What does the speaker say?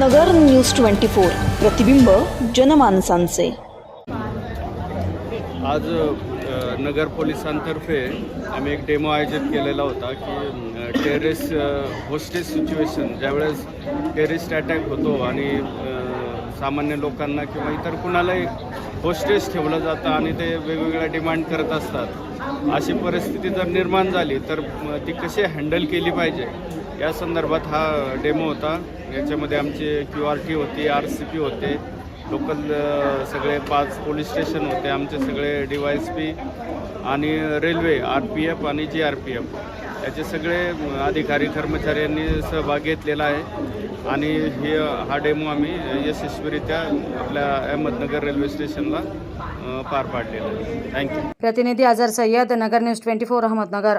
नगर news twenty four. प्रतिबिंब जनमानसांचे. आज अ, नगर पोलिसांतर्फे आम्ही एक डेमो आयोजित केलेला होता की टेरेस होस्टेज सिच्युएशन ज्यावेळेस टेरिस्ट अटॅक होतो आणि अ, सामान्य लोकांना किंवा इतर कुणालाही होस्टेज ठेवलं जातं आणि ते वेगवेगळ्या डिमांड करत असतात अशी परिस्थिती जर निर्माण झाली तर म, ती कशी हँडल केली पाहिजे? या संदर्भात हा डेमो होता. याच्यामध्ये आमचे क्यू आर टी होती आर सी पी होते. लोकल सगळे पाच पोलीस स्टेशन होते आमचे सगळे डी वाय एस पी आणि रेल्वे आर पी एफ आणि जी आर पी एफ. याचे सगळे अधिकारी कर्मचारी यांनी सहभाग घेतलेला आहे. आणि हे हा डेमो आम्ही यशस्वीरित्या आपल्या अहमदनगर रेल्वे स्टेशनला पार पाडलेला आहे. थँक्यू प्रतिनिधी Azhar Sayyad Nagar news twenty four Ahmednagar.